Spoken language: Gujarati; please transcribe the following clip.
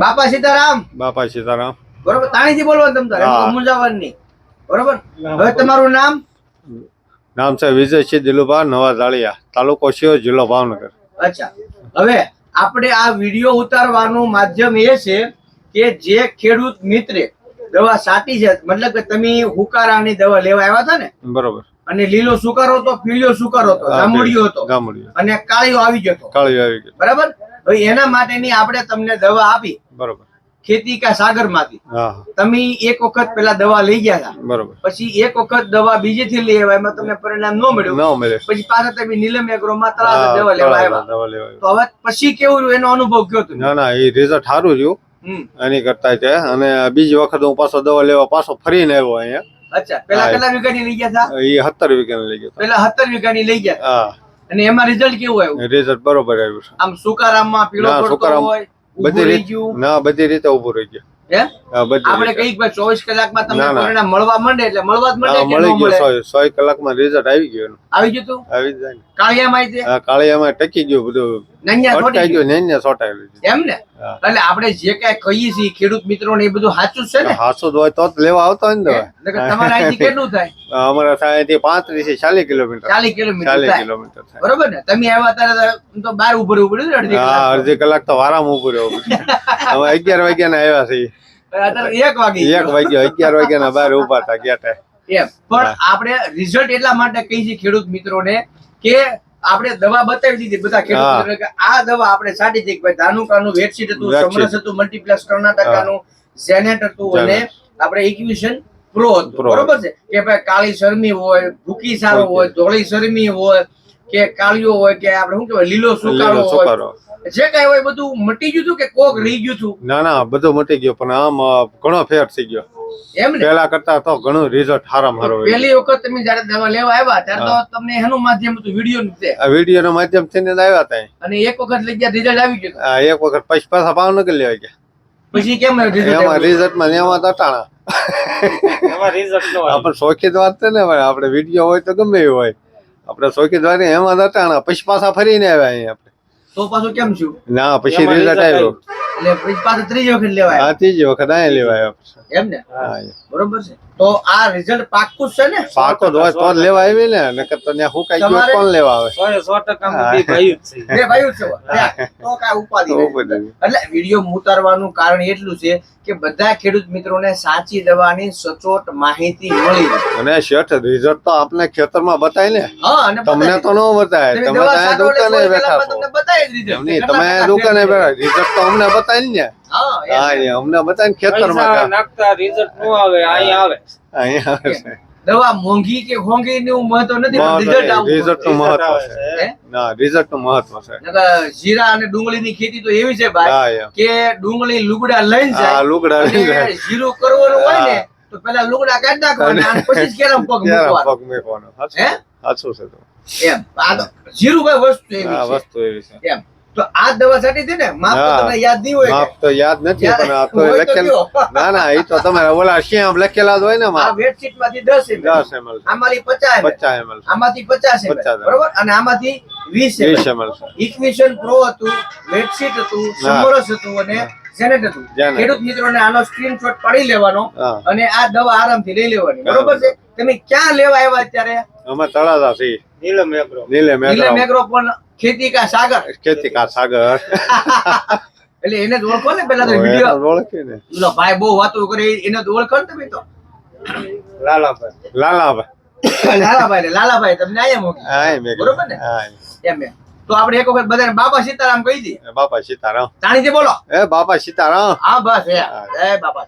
બાપા સીતારામ. બાપા સીતારામ. બરોબર? તાણીથી બોલવાનું તમ તારે નહીં બરોબર? હવે તમારું નામ? નામ છે વિજયસિંહ દિલુભા નવા જાળિયા તાલુકો શિવ જિલ્લો ભાવનગર. અચ્છા. હવે આપણે આ વીડિયો ઉતારવાનું માધ્યમ એ છે કે જે ખેડૂત મિત્રે દવા સાટી છે મતલબ કે તમે હુકારાની દવા લેવા આવ્યા હતા ને? બરોબર. અને લીલો સુકારો હતો પીળો સુકારો હતો જાંબુડિયો હતો. ગામડિયો. અને કાળીઓ આવી ગયો હતો. કાળી આવી ગયો. બરાબર? હવે એના માટેની આપણે તમને દવા આપી. બરોબર. ખેતી કા સાગરમાંથી તમે એક વખત પેલા દવા લઈ ગયા હતા. બરોબર. પછી એક વખત દવા બીજેથી લઈ આવ્યા એમાં તમને પરિણામ ન મળ્યું. પછી પાછા તમે નીલમ એગ્રો માં તળાવ દવા લેવા આવ્યા. તો હવે પછી કેવું એનો અનુભવ કયો હતો ના ના એ રિઝલ્ટ સારું રહ્યું. એની કરતા છે. અને બીજી વખત હું પાછો દવા લેવા પાછો ફરીને આવ્યો અહીંયા. અચ્છા. પેલા. કેટલા વીઘાની લઈ ગયા હતા? એ સત્તર વીઘાને લઈ ગયો. પેલા સત્તર વીઘાની લઈ ગયા. હા. અને એમાં રિઝલ્ટ કેવું આવ્યું રિઝલ્ટ બરોબર આવ્યું છે આમ સુકારામમાં પીળો પડતો હોય બધી રીતે ના બધી રીતે ઉભું રહી ગયું આપણે. કંઈક ચોવીસ કલાકમાં તમને. પરિણામ મળવા માંડે એટલે મળવા જ ન મળી ગયો સો કલાકમાં રિઝલ્ટ આવી ગયું. આવી ગયું તું? આવી જાય ને. કાળિયામાં આવી હા કાળિયામાં ટકી ગયું બધું. નંગ્યા થોડી ગયું ને એમ ને? એટલે આપણે જે કઈ કહીએ છીએ ખેડૂત મિત્રોને એ બધું સાચું છે ને? સાચું હોય તો જ લેવા આવતો હોય ને હે? તમારા અહીંથી કેટલું થાય? દવા અમારા સાહેબ પાંત્રીસથી ચાલીસ કિલોમીટર. ચાલીસ કિલોમીટર ચાલીસ કિલોમીટર બરોબર ને? તમે આવ્યા ત્યારે તો- બાર ઉભું રહેવું પડ્યું ને અડધી હા કલાક અડધી કલાક તો વારામાં ઉભું રહેવું. અમે અગિયાર વાગ્યા ના આવ્યા છીએ. એક વાગે એક વાગ્યો અગિયાર વાગ્યા ના બાર ઊભા હતા ગયા. એમ. પણ આપણે રિઝલ્ટ એટલા માટે કહી છે ખેડૂત મિત્રોને કે આપણે દવા બતાવી દીધી બધા ખેડૂત કે આ દવા આપણે સાટી દીધી. ભાઈ ધાનુકાનું વેટશીટ હતું સમરસ હતું મલ્ટીપ્લસ કર્ણાટકાનું ઝેનેટ હતું અને આપણે ઇક્વિશન પ્રો હતું. બરોબર છે? કે ભાઈ કાળી શરમી હોય ભૂકી સારો હોય ધોળી શરમી હોય કે કાળિયો હોય કે આપણે શું કહેવાય લીલો સુકારો લીલો હોય. જે કઈ હોય બધું મટી ગયું હતું કે કોક રહી ગયું હતું? ના ના બધું મટી ગયો પણ આમ ઘણો ફેર થઈ ગયો. એમ ને? પેલા કરતા તો ઘણું રિઝલ્ટ સારું આવ્યું. પહેલી વખત તમે જયારે દવા લેવા આવ્યા ત્યારે તો તમને એનું માધ્યમ હતું વીડિયો નું તે. આ વીડિયો ના માધ્યમથી ને આવ્યા હતા અને એક વખત લઈ ગયા રિઝલ્ટ આવી ગયું. એક વખત પછી પાછા ભાવનગર લેવા ગયા. પછી કેમ રિઝલ્ટ એમાં રિઝલ્ટમાં ને એમાં તટાણા આપણે શોખી વાત છે ને આપણે વીડિયો હોય તો ગમે એવું હોય. આપણે શોખી વાત એમાં પછી પાછા ફરીને આવ્યા અહીંયા આપણે. તો પાછું કેમ છું ના પછી રિઝલ્ટ આવ્યો. એટલે પછી પાછું ત્રીજી વખત લેવાય. હા ત્રીજી વખત અહીંયા લેવાય એમ ને? હા બરોબર છે. તો આ રિઝલ્ટ પાક્કું છે ને? પાકો જ તો લેવા આવી ને નકર તો ત્યાં હુકાઈ ગયો કોણ લેવા આવે? સો સો ટકા બધી ભાઈ જ છે. બે ભાઈ જ છે તો કાંઈ ઉપાધિ. એટલે વીડિયો ઉતારવાનું કારણ એટલું છે કે બધા ખેડૂત મિત્રોને સાચી દવાની સચોટ માહિતી મળી અને શેઠ રિઝલ્ટ તો આપને ખેતરમાં બતાય ને. હા અને તમને તો ન બતાય. તમે દુકાને બેઠા તમે દુકાને બેઠા રિઝલ્ટ તો અમને બતાય ને? હા અમને બતાય ને પૈસા ખેતરમાં નાખતા રિઝલ્ટ નો આવે અહીં આવે. અહીં આવે દવા મોંઘી કે હોંઘી નું મહત્વ નથી રિઝલ્ટનું મહત્વ છે. ના રિઝલ્ટનું મહત્વ છે. જીરા અને ડુંગળીની ખેતી તો એવી છે ભાઈ કે ડુંગળી લુગડા લઈને જાય લુગડા લઈને જાય. જીરું કરવાનું હોય ને તો પેલા લુગડા કાઢી નાખવાના અને પછી જ કેરમ પગ મૂકવાનો. પગ મૂકવાનો. સાચું હે? સાચું છે તો. એમ આ જીરું ભાઈ વસ્તુ એવી છે. વસ્તુ એવી છે. એમ. તો આ દવા સાટી છે ને માપ તો તમને યાદ નહીં હોય. માપ તો યાદ નથી પણ આ તો લખેલ ના ના એ તો તમારે ઓલા શેમ લખેલા જ હોય ને આ વેટશીટમાંથી 10 ml. 10 ml આમાંથી પચાસ ml. પચાસ ml આમાંથી 50 ml. બરોબર? અને આમાંથી વીસ વીસ ml. ml છે. ઇક્વિશન પ્રો હતું બેડશીટ હતું. સમરસ હતું અને જેનેટ હતું. ખેડૂત મિત્રોને આનો સ્ક્રીનશોટ પાડી લેવાનો અને આ દવા આરામથી લઈ લેવાની. બરોબર છે? તમે ક્યાં લેવા આવ્યા અત્યારે? અમે તળાજા છીએ. નીલમ એગ્રો નીલમ એગ્રો પણ ખેતી કા સાગર. ખેતી કા સાગર. એટલે એને જ ઓળખો ને પેલા તો વીડિયો. ઓળખી ને પેલો ભાઈ બહુ વાતો કરે એને તો ઓળખો ને તમે તો. લાલાભાઈ. લાલાભાઈ. લાલાભાઈ ને લાલાભાઈ તમને આયા મૂકી હાય બરોબર ને? એમ. એમ તો આપણે એક વખત બધાને બાબા સીતારામ કહી દી બાપા સીતારામ. જાણીથી બોલો. એ બાપા સીતારામ. હા બસ બાબા સીતારામ